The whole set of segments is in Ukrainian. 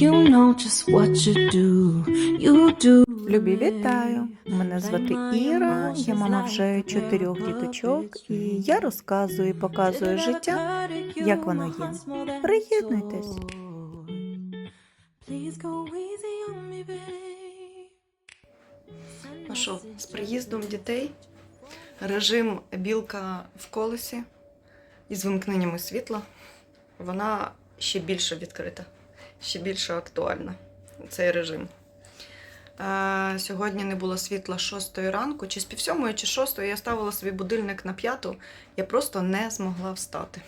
You know just what you do. You do. Любі, вітаю! Мене звати Іра, я мама вже чотирьох діточок, і я розказую і показую життя, як воно є. Приєднуйтесь. Ну що, з приїздом дітей режим білка в колесі із вимкненнями світла, вона ще більше відкрита, ще більше актуальна. Цей режим. Е, сьогодні не було світла з 6 ранку, чи з пів сьомої, чи шостої. Я ставила собі будильник на п'яту. Я просто не змогла встати.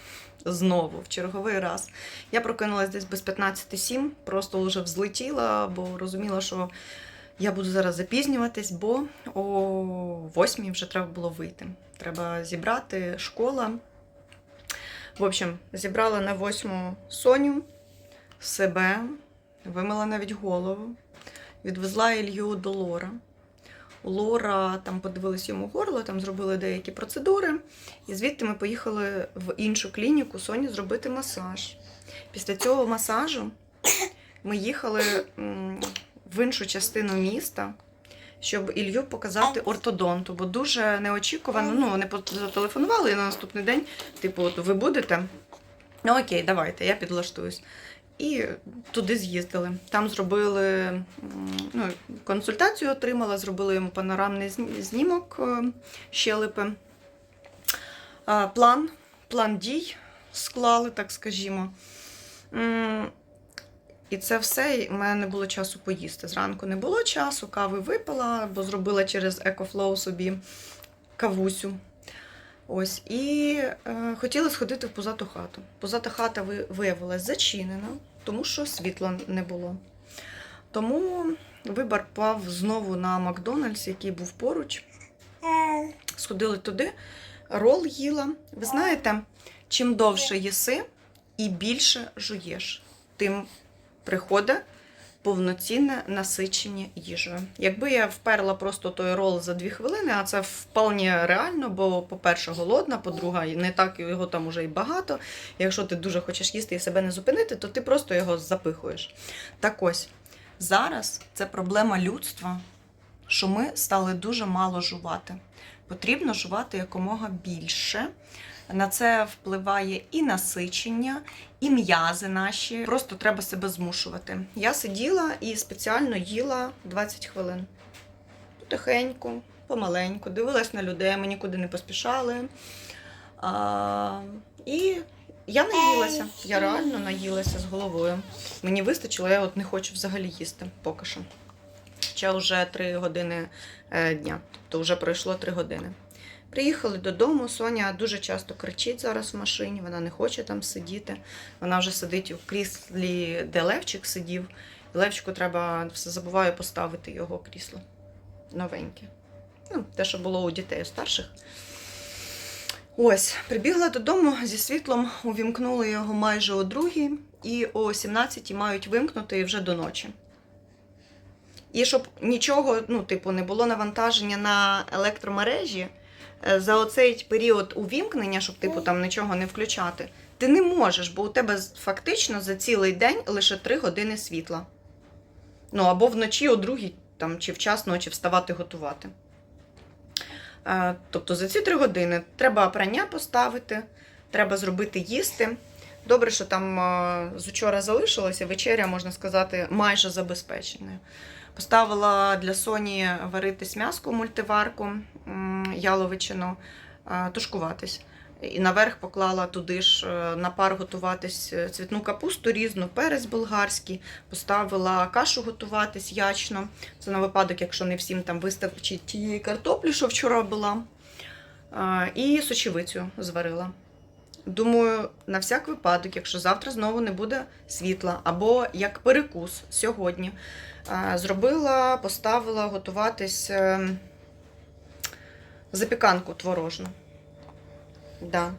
Знову, в черговий раз. Я прокинулась десь без 15.07, просто вже взлетіла, бо розуміла, що я буду зараз запізнюватись, бо о 8 вже треба було вийти. Треба зібрати школа. В общем, зібрала на 8 Соню, себе, вимила навіть голову, відвезла Ілью до Лора. Лора там подивились йому горло, там зробили деякі процедури. І звідти ми поїхали в іншу клініку Соні зробити масаж. Після цього масажу ми їхали в іншу частину міста, щоб Ілью показати ортодонту, бо дуже неочікувано. Ну, вони зателефонували і на наступний день, типу, от ви будете? Ну окей, давайте, я підлаштуюсь. І туди з'їздили. Там зробили ну, консультацію, отримала, зробили йому панорамний знімок е, щелепи. План, план дій склали, так скажімо. І це все, і в мене не було часу поїсти. Зранку не було часу, кави випила, бо зробила через EcoFlow собі кавусю. Ось. І е, хотіла сходити в позату хату. Позата хата ви- виявилась зачинена, тому що світла не було. Тому вибір пав знову на Макдональдс, який був поруч. Сходили туди, рол їла. Ви знаєте, чим довше їси і більше жуєш, тим приходить повноцінне насичення їжею. Якби я вперла просто той рол за дві хвилини, а це вполне реально, бо, по-перше, голодна, по-друге, не так його там уже і багато. Якщо ти дуже хочеш їсти і себе не зупинити, то ти просто його запихуєш. Так ось, зараз це проблема людства, що ми стали дуже мало жувати. Потрібно жувати якомога більше. На це впливає і насичення, і м'язи наші. Просто треба себе змушувати. Я сиділа і спеціально їла 20 хвилин. Потихеньку, помаленьку, дивилась на людей, ми нікуди не поспішали. А, і я наїлася. Я реально наїлася з головою. Мені вистачило, я от не хочу взагалі їсти поки що. Ще вже 3 години е, дня, тобто вже пройшло 3 години. Приїхали додому. Соня дуже часто кричить зараз в машині, вона не хоче там сидіти. Вона вже сидить у кріслі, де Левчик сидів. Левчику треба все забуваю поставити його крісло новеньке. Ну, те, що було у дітей у старших. Ось, прибігла додому зі світлом, увімкнули його майже о другій, і о 17 мають вимкнути вже до ночі. І щоб нічого, ну, типу, не було навантаження на електромережі, за оцей період увімкнення, щоб типу там нічого не включати, ти не можеш, бо у тебе фактично за цілий день лише 3 години світла. Ну, або вночі о другій, там, чи вчасно ночі вставати готувати. Е, Тобто за ці 3 години треба прання поставити, треба зробити їсти. Добре, що там е, з учора залишилося, вечеря, можна сказати, майже забезпечена. Поставила для Соні варитись м'яско в мультиварку яловичину, е, тушкуватись. І наверх поклала туди ж е, на пар готуватись е, цвітну капусту різну, перець болгарський, поставила кашу готуватись ячно. Це на випадок, якщо не всім там вистачить тієї картоплі, що вчора була. І сочевицю зварила. Думаю, на всяк випадок, якщо завтра знову не буде світла, або як перекус сьогодні, зробила, поставила готуватись е, запіканку творожну. Да.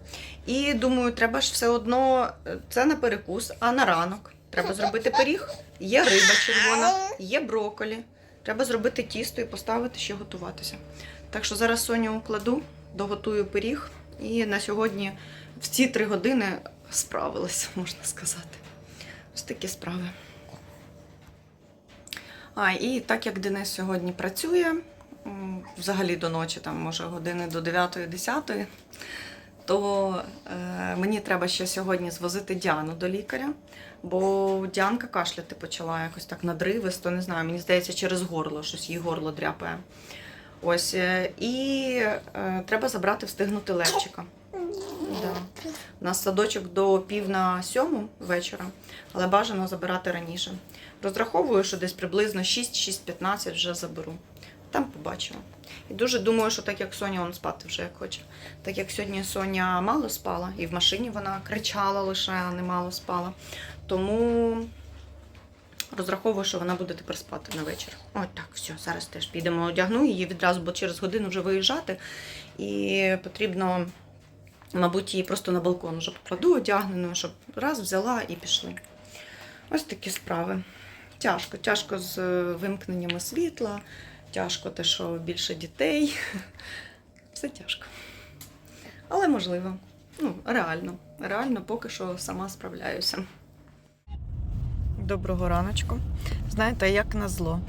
І думаю, треба ж все одно е, це на перекус, а на ранок. Треба зробити пиріг. Є риба червона, є броколі. Треба зробити тісто і поставити ще готуватися. Так що зараз Соню кладу, доготую пиріг. І на сьогодні в ці три години справилася, можна сказати. Ось такі справи. А, і так як Денис сьогодні працює, взагалі до ночі, там, може, години до 9-10, то е, мені треба ще сьогодні звозити Діану до лікаря, бо Діанка кашляти почала якось так надривисто, не знаю, мені здається, через горло, щось їй горло дряпає. Ось, е, і е, треба забрати встигнути Левчика. Да. У нас садочок до пів на сьому вечора, але бажано забирати раніше. Розраховую, що десь приблизно 6-6-15 вже заберу. Там побачимо. І дуже думаю, що так як Соня он спати вже як хоче. Так як сьогодні Соня мало спала, і в машині вона кричала лише, а не мало спала. Тому розраховую, що вона буде тепер спати на вечір. От так, все, зараз теж підемо одягну її відразу, бо через годину вже виїжджати. І потрібно, мабуть, її просто на балкон вже покладу одягненою, щоб раз взяла і пішли. Ось такі справи. Тяжко, тяжко з е, вимкненнями світла, тяжко те, що більше дітей. Все тяжко. Але можливо. Ну, реально. Реально поки що сама справляюся. Доброго раночку. Знаєте, як на зло.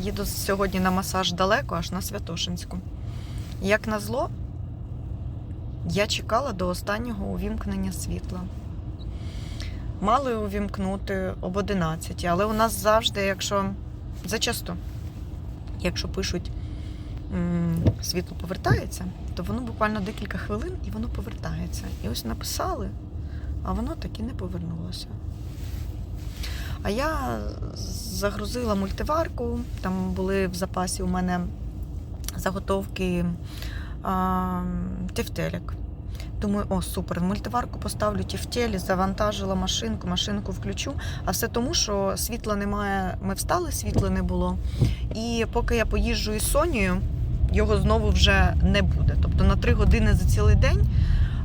Їду сьогодні на масаж далеко, аж на Святошинську. Як на зло, я чекала до останнього увімкнення світла. Мали увімкнути об 11, але у нас завжди, якщо зачасту, якщо пишуть світло повертається, то воно буквально декілька хвилин і воно повертається. І ось написали, а воно таки не повернулося. А я загрузила мультиварку, там були в запасі у мене заготовки а, тефтелек. Думаю, о, супер, в мультиварку поставлю тефтелі, завантажила машинку, машинку включу. А все тому, що світла немає. Ми встали, світла не було. І поки я поїжджу із Сонією, його знову вже не буде. Тобто на три години за цілий день,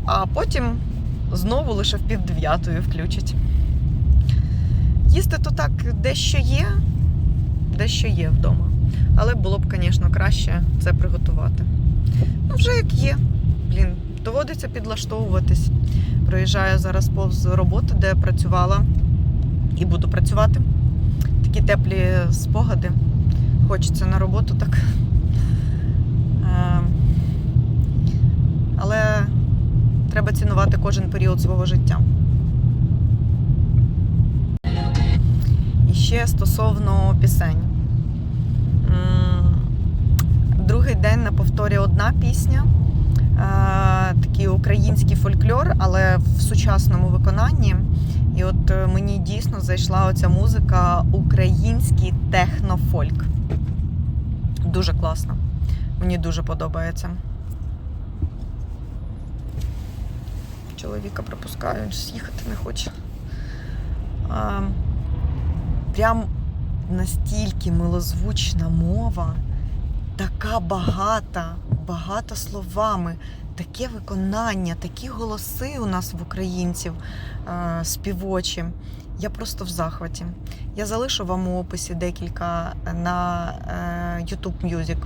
а потім знову лише в пів дев'ятої включать. Їсти то так дещо є, дещо є вдома. Але було б, звісно, краще це приготувати. Ну, вже як є. Блін, доводиться підлаштовуватись. Проїжджаю зараз повз роботи, де працювала і буду працювати. Такі теплі спогади. Хочеться на роботу так. Е, Але треба цінувати кожен період свого життя. І ще стосовно пісень. Другий день на повторі одна пісня. Український фольклор, але в сучасному виконанні. І от е, мені дійсно зайшла оця музика український технофольк. Дуже класно. Мені дуже подобається. Чоловіка пропускаю, він їхати не хоче. А, прям настільки милозвучна мова, така багата, багата словами, таке виконання, такі голоси у нас в українців е, співочі. Я просто в захваті. Я залишу вам у описі декілька на е, YouTube Music.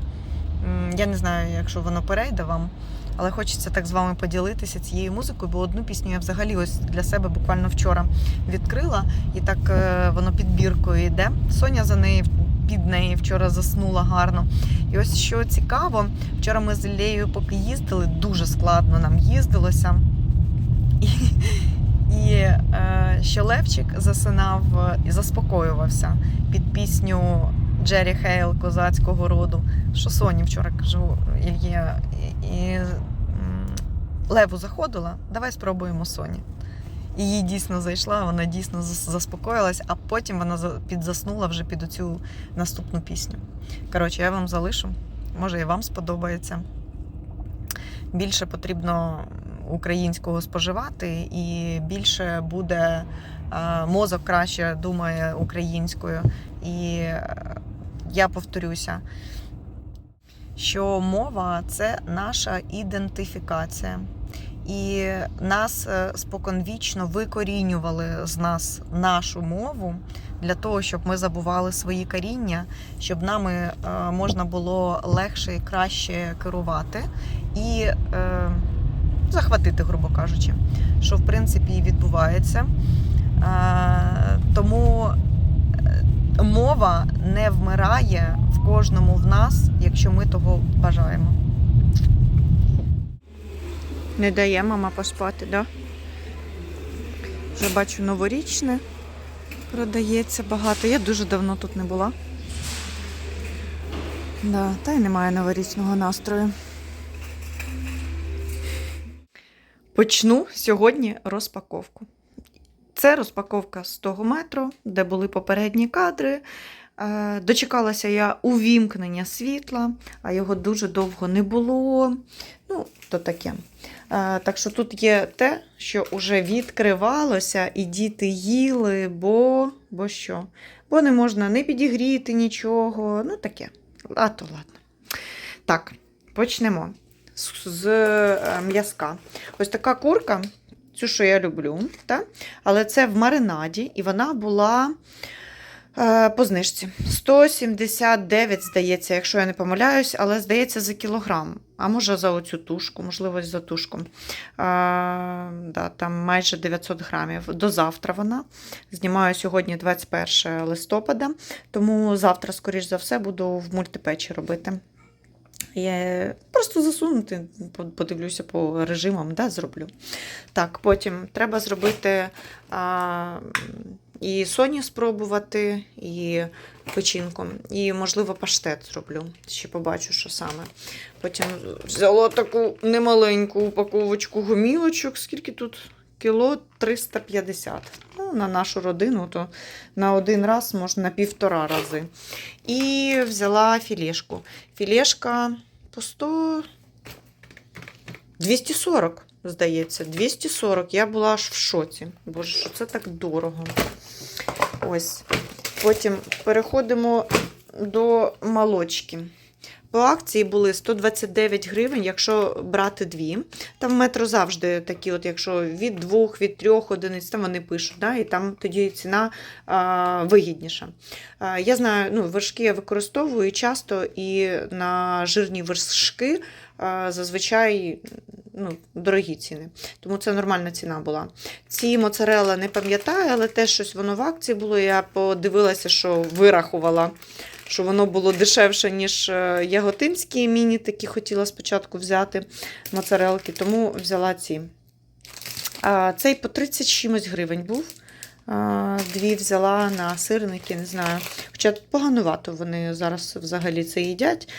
Я не знаю, якщо воно перейде вам, але хочеться так з вами поділитися цією музикою, бо одну пісню я взагалі ось для себе буквально вчора відкрила, і так е, воно підбіркою йде. Соня за неї під неї вчора заснула гарно. І ось що цікаво, вчора ми з Леєю поки їздили, дуже складно нам їздилося. І, і е, що Левчик засинав і заспокоювався під пісню Джері Хейл козацького роду. Що Соні вчора кажу, Ільє, і, і Леву заходила, давай спробуємо Соні. І їй дійсно зайшла, вона дійсно зас- заспокоїлась, а потім вона за- підзаснула вже під оцю наступну пісню. Коротше, я вам залишу. Може, і вам сподобається. Більше потрібно українського споживати, і більше буде мозок краще думає українською. І е, я повторюся, що мова це наша ідентифікація. І нас е, споконвічно викорінювали з нас нашу мову для того, щоб ми забували свої коріння, щоб нами е, можна було легше і краще керувати і е, захватити, грубо кажучи, що в принципі відбувається. Е, тому е, мова не вмирає в кожному в нас, якщо ми того бажаємо. Не дає мама поспати, да? Вже бачу новорічне. Продається багато. Я дуже давно тут не була. Да, та й немає новорічного настрою. Почну сьогодні розпаковку. Це розпаковка з того метро, де були попередні кадри. Е, Дочекалася я увімкнення світла, а його дуже довго не було. Ну, то таке. Е, Так що тут є те, що вже відкривалося, і діти їли, бо, бо що? Бо не можна не підігріти нічого. Ну, таке. А то ладно. Так, почнемо з, з е, м'язка. Ось така курка, цю, що я люблю, та? але це в маринаді, і вона була по знижці. 179, здається, якщо я не помиляюсь, але здається за кілограм. А може за оцю тушку, можливо, за тушку. Е, да, там майже 900 грамів. До завтра вона. Знімаю сьогодні 21 листопада, тому завтра, скоріш за все, буду в мультипечі робити. Я просто засунути, подивлюся по режимам, да, зроблю. Так, потім треба зробити а, і соні спробувати, і печінку, і, можливо, паштет зроблю. Ще побачу, що саме. Потім взяла таку немаленьку упаковочку гомілочок. Скільки тут? Кіло 350. Ну, на нашу родину, то на один раз, можна на півтора рази. І взяла філешку. Філешка по 100... 240, здається. 240. Я була аж в шоці. Боже, що це так дорого. Ось. Потім переходимо до молочки. По акції були 129 гривень, якщо брати дві. Там в метро завжди такі, от якщо від двох, від трьох одиниць, там вони пишуть, да, і там тоді ціна а, вигідніша. А, я знаю, ну, вершки я використовую часто і на жирні вершки зазвичай ну, дорогі ціни. Тому це нормальна ціна була. Ці моцарелла не пам'ятаю, але теж щось воно в акції було. Я подивилася, що вирахувала що воно було дешевше, ніж е, яготинські міні, такі хотіла спочатку взяти моцарелки, тому взяла ці. А, Цей по 30 чимось гривень був. Дві взяла на сирники, не знаю. Хоча поганувато вони зараз взагалі це їдять,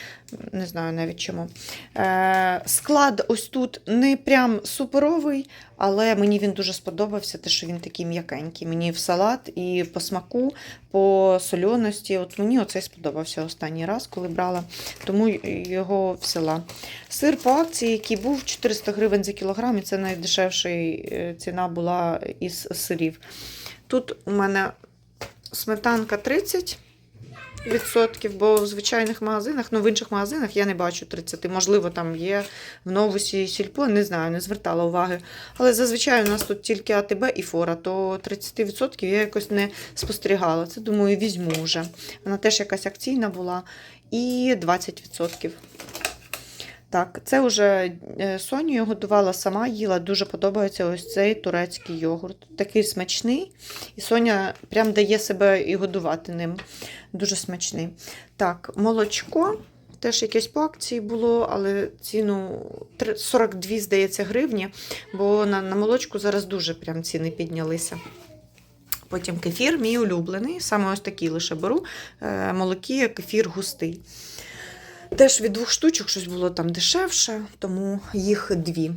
не знаю навіть чому. Е, Склад ось тут не прям суперовий, але мені він дуже сподобався, те, що він такий м'якенький. Мені в салат і по смаку, по сольоності. От мені оцей сподобався останній раз, коли брала, тому його взяла. Сир по акції, який був 400 гривень за кілограм, і це найдешевша е, ціна була із сирів. Тут у мене сметанка 30 відсотків, бо в звичайних магазинах, ну в інших магазинах я не бачу 30. Можливо, там є в новусі сільпо, не знаю, не звертала уваги. Але зазвичай у нас тут тільки АТБ і фора, то 30% я якось не спостерігала. Це, думаю, візьму вже. Вона теж якась акційна була. І 20%. Так, це вже Соню я готувала сама, їла. Дуже подобається ось цей турецький йогурт. Такий смачний. І Соня прям дає себе і годувати ним. Дуже смачний. Так, молочко. Теж якесь по акції було, але ціну 42, здається, гривні, бо на, на молочку зараз дуже прям ціни піднялися. Потім кефір, мій улюблений. Саме ось такий лише беру. Е, Молокі, кефір густий. Теж від двох штучок щось було там дешевше, тому їх дві.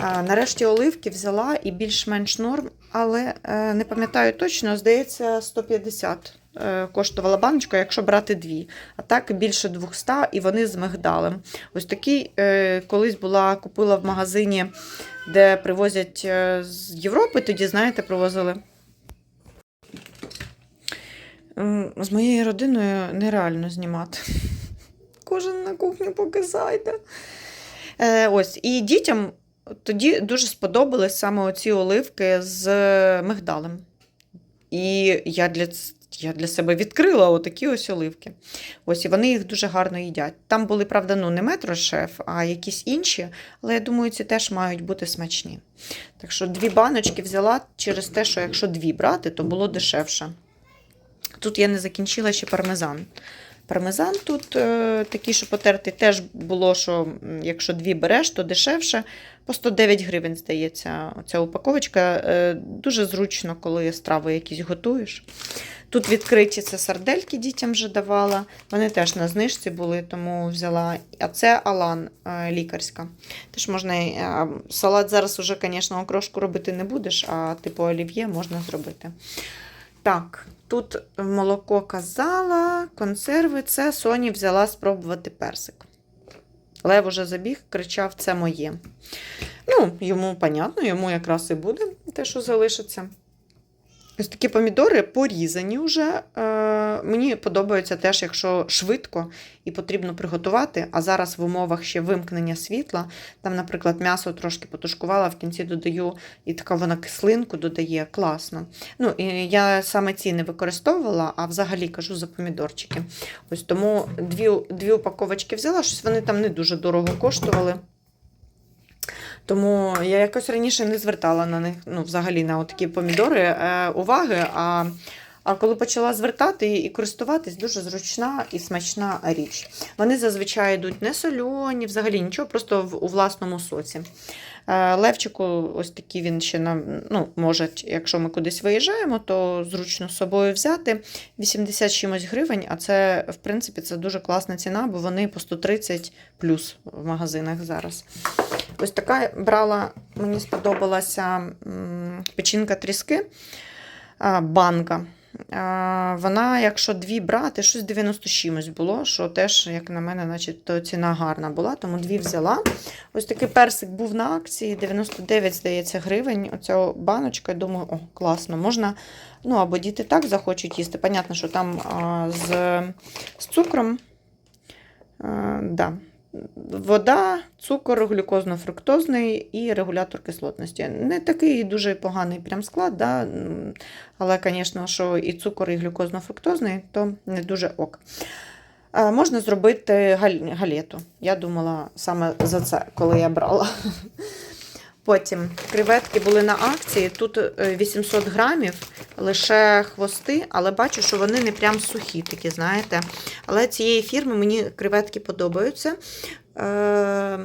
А, нарешті оливки взяла і більш-менш норм, але е, не пам'ятаю точно, здається, 150 е, коштувала баночка, якщо брати дві. А так більше 200 і вони з мигдалем. Ось такий е, колись була, купила в магазині, де привозять з Європи, тоді, знаєте, привозили. З моєю родиною нереально знімати. Кожен на кухню поки зайде. Е, ось, і дітям тоді дуже сподобались саме оці оливки з мигдалем. І я для, я для себе відкрила отакі ось оливки. Ось, і вони їх дуже гарно їдять. Там були, правда, ну, не метрошеф, а якісь інші, але я думаю, ці теж мають бути смачні. Так що дві баночки взяла через те, що якщо дві брати, то було дешевше. Тут я не закінчила ще пармезан. Пармезан тут е, такий, що потертий, теж було, що якщо дві береш, то дешевше. По 109 гривень, здається, ця упаковочка. Е, дуже зручно, коли страви якісь готуєш. Тут відкриті це сардельки дітям вже давала. Вони теж на знижці були, тому взяла. А це Алан е, лікарська. Теж можна е, салат зараз уже, звісно, окрошку робити не будеш, а типу олів'є можна зробити. Так, тут молоко казала, консерви. Це Соні взяла спробувати персик. Лев уже забіг, кричав: це моє. Ну, йому понятно, йому якраз і буде те, що залишиться. Ось такі помідори порізані вже. Е, мені подобається теж, якщо швидко і потрібно приготувати. А зараз в умовах ще вимкнення світла. Там, наприклад, м'ясо трошки потушкувала, в кінці додаю, і така вона кислинку додає. Класно. Ну, і я саме ці не використовувала, а взагалі кажу за помідорчики. Ось тому дві, дві упаковочки взяла, щось вони там не дуже дорого коштували. Тому я якось раніше не звертала на них, ну, взагалі на такі помідори е, уваги. А, а коли почала звертати і користуватись, дуже зручна і смачна річ. Вони зазвичай йдуть не сольоні, взагалі нічого, просто в, у власному соці. Е, Левчику, ось такий він ще нам, ну, може, якщо ми кудись виїжджаємо, то зручно з собою взяти. 80 чимось гривень, а це, в принципі, це дуже класна ціна, бо вони по 130 плюс в магазинах зараз. Ось така брала, мені сподобалася печінка тріски, банка. Вона, якщо дві брати, щось 90 з чимось було, що теж, як на мене, значить, то ціна гарна була, тому дві взяла. Ось такий персик був на акції, 99, здається, гривень. Оця баночка, я думаю, о, класно, можна. Ну, або діти так захочуть їсти. Понятно, що там а, з, з цукром. А, да. Вода, цукор, глюкозно-фруктозний і регулятор кислотності. Не такий дуже поганий прям склад, да? але, звісно, що і цукор, і глюкозно-фруктозний, то не дуже ок. Можна зробити галету. Я думала саме за це, коли я брала. Потім креветки були на акції. Тут е, 800 грамів, лише хвости, але бачу, що вони не прям сухі такі, знаєте. Але цієї фірми мені креветки подобаються. Е,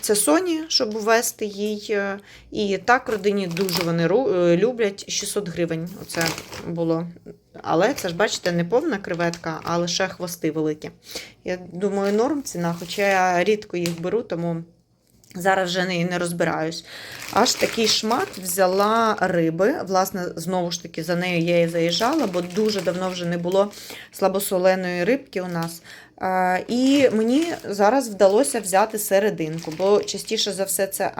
Це Sony, щоб ввести їй. е, І так родині дуже вони е, люблять 600 гривень. Оце було. Але це ж, бачите, не повна креветка, а лише хвости великі. Я думаю, норм ціна, хоча я рідко їх беру, тому зараз вже не, не розбираюсь. Аж такий шмат взяла риби. Власне, знову ж таки, за нею я і заїжджала, бо дуже давно вже не було слабосоленої рибки у нас. І мені зараз вдалося взяти серединку, бо частіше за все це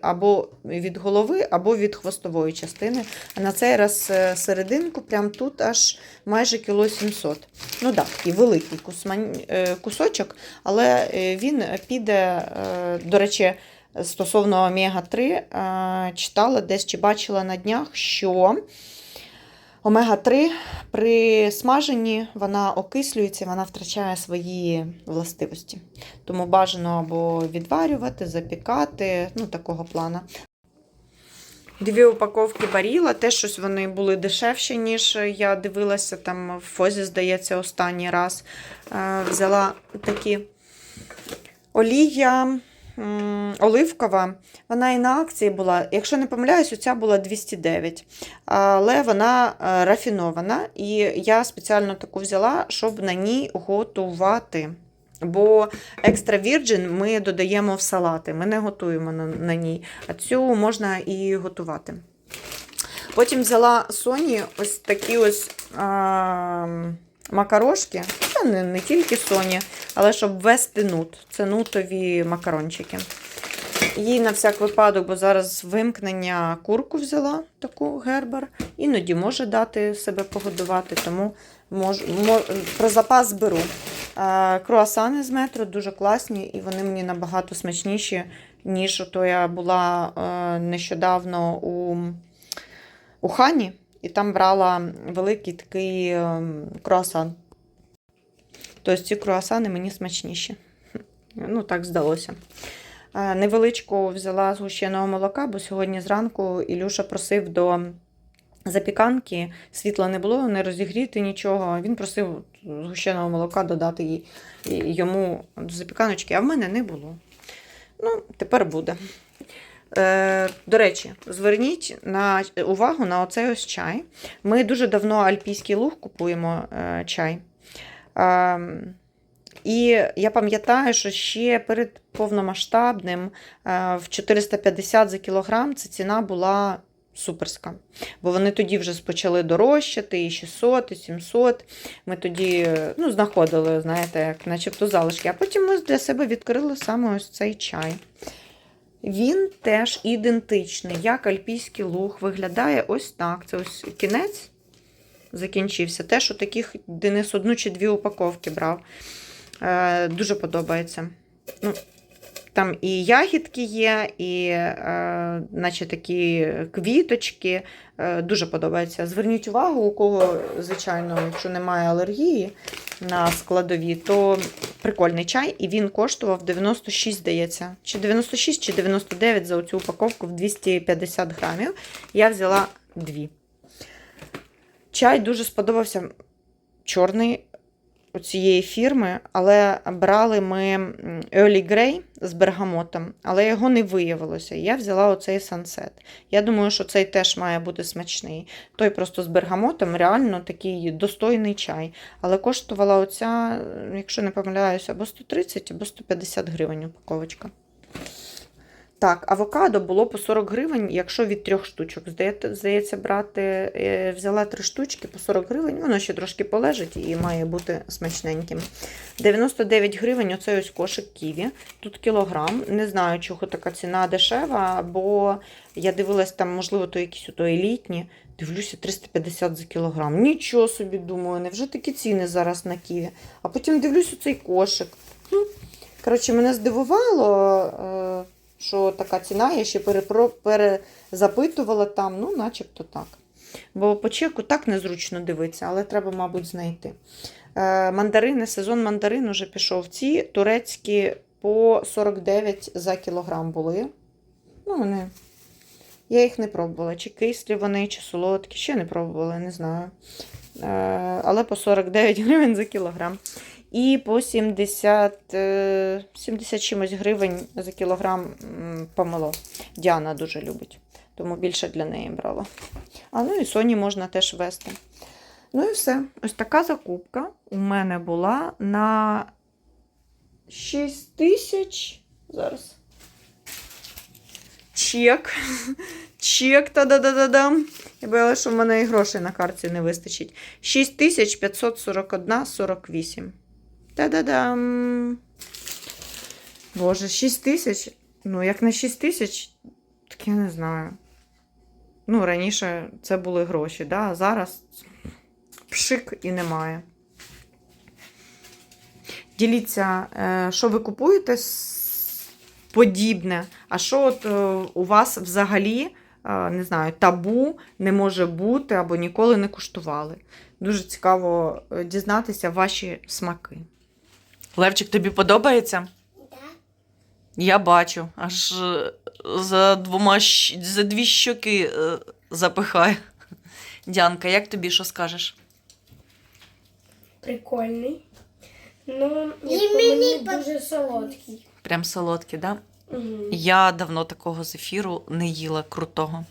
або, від голови, або від хвостової частини. А на цей раз е, серединку, прям тут аж майже кіло 700. Ну так, такий великий е, кусочок, але е, він піде, до речі, стосовно омега-3, е, читала десь чи бачила на днях, що омега-3 при смаженні вона окислюється, вона втрачає свої властивості. Тому бажано або відварювати, запікати, ну такого плана. Дві упаковки баріла, теж щось вони були дешевші, ніж я дивилася там в Фозі, здається, останній раз. Е, Взяла такі олія оливкова. Вона і на акції була. Якщо не помиляюсь, оця була 209. Але вона е, рафінована. І я спеціально таку взяла, щоб на ній готувати. Бо екстра вірджин ми додаємо в салати, ми не готуємо на, на ній, а цю можна і готувати. Потім взяла Соні ось такі ось а, макарошки. Та не, не тільки Соні, але щоб ввести нут. Це нутові макарончики. Їй на всяк випадок, бо зараз вимкнення курку взяла таку гербер. Іноді може дати себе погодувати, тому мож, мо- про запас беру. Круасани з метро дуже класні, і вони мені набагато смачніші, ніж ото я була е, нещодавно у, у Хані, і там брала великий такий е, круасан. Тобто ці круасани мені смачніші. Ну, так здалося. Е, Невеличку взяла згущеного молока, бо сьогодні зранку Ілюша просив до запіканки, світла не було, не розігріти нічого. Він просив згущеного молока додати їй- йому до запіканочки, а в мене не було. Ну, тепер буде. Е, до речі, зверніть на увагу на оцей ось чай. Ми дуже давно альпійський луг купуємо е, чай. Е, і я пам'ятаю, що ще перед повномасштабним е, в 450 за кілограм ця ціна була суперська. Бо вони тоді вже почали дорожчати, і 600, і 700. Ми тоді ну, знаходили, знаєте, як начебто залишки. А потім ми для себе відкрили саме ось цей чай. Він теж ідентичний, як альпійський луг, виглядає ось так. Це ось кінець закінчився. Теж у таких Денис одну чи дві упаковки брав. Е, дуже подобається. Ну, там і ягідки є, і е, наче такі квіточки. Е, дуже подобається. Зверніть увагу, у кого, звичайно, якщо немає алергії на складові, то прикольний чай, і він коштував 96, здається. Чи 96, чи 99 за оцю упаковку в 250 грамів. Я взяла дві. Чай дуже сподобався чорний у цієї фірми, але брали ми Early Grey з бергамотом, але його не виявилося. Я взяла оцей Sunset. Я думаю, що цей теж має бути смачний. Той просто з бергамотом, реально такий достойний чай. Але коштувала оця, якщо не помиляюся, або 130, або 150 гривень упаковочка. Так, авокадо було по 40 гривень, якщо від трьох штучок. Здається, брати, е, взяла три штучки по 40 гривень, воно ще трошки полежить і має бути смачненьким. 99 гривень оцей ось кошик ківі. Тут кілограм. Не знаю, чого така ціна дешева, бо я дивилась там, можливо, то якісь ото елітні. Дивлюся, 350 за кілограм. Нічого собі думаю, невже такі ціни зараз на ківі. А потім дивлюсь цей кошик. Коротше, мене здивувало. Що така ціна, я ще перепро- перезапитувала там, ну, начебто так. Бо по чеку так незручно дивитися, але треба, мабуть, знайти. Е, мандарини, сезон мандарин уже пішов. Ці турецькі по 49 за кілограм були. Ну, вони. Я їх не пробувала. Чи кислі вони, чи солодкі, ще не пробувала, не знаю. Е, але по 49 гривень за кілограм. І по 70, е, 70 чимось гривень за кілограм м, помело. Діана дуже любить, тому більше для неї брала. А ну і Соні можна теж вести. Ну і все. Ось така закупка у мене була на 6 тисяч. Зараз. Чек. Чек та-да-да-да-дам. Я боялася, що в мене і грошей на карті не вистачить. 6541,48. Та-да-дам. Боже, 6 тисяч. Ну, як на 6 тисяч, так я не знаю. Ну, раніше це були гроші, да? а зараз пшик і немає. Діліться, е, що ви купуєте подібне, а що от е, у вас взагалі, е, не знаю, табу не може бути або ніколи не куштували. Дуже цікаво дізнатися ваші смаки. Левчик, тобі подобається? Так. Я бачу, аж е, за двома за дві щоки е, запихає. Дянка, як тобі що скажеш? Прикольний. Ну, І мені мені дуже солодкий. Прям солодкий, да? Мгм. Я давно такого зефіру не їла крутого.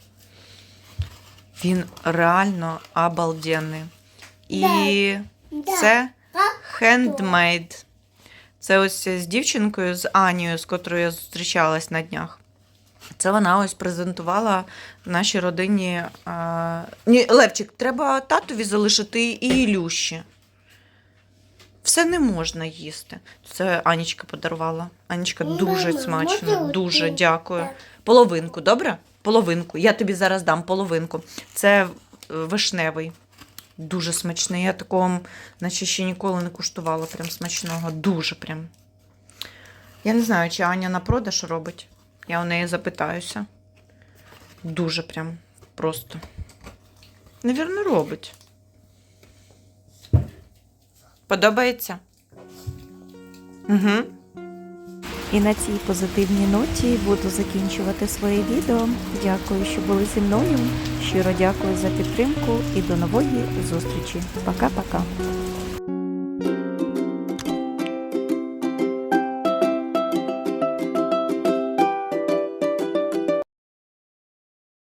Він реально обалденний. І Да. це хендмейд. Це ось з дівчинкою, з Анією, з котрою я зустрічалась на днях. Це вона ось презентувала нашій родині. А... Ні, Левчик, треба татові залишити і Ілюші. Все не можна їсти. Це Анічка подарувала. Анічка Ну, дуже смачно, дуже дякую. Половинку, добре? Половинку. Я тобі зараз дам половинку. Це е, вишневий. Дуже смачний. Я такого, наче ще ніколи не куштувала прям смачного. Дуже прям. Я не знаю, чи Аня на продаж робить. Я у неї запитаюся. Дуже прям просто. Навірно, робить. Подобається? Угу. І на цій позитивній ноті буду закінчувати своє відео. Дякую, що були зі мною. Щиро дякую за підтримку і до нової зустрічі. Пока-пока.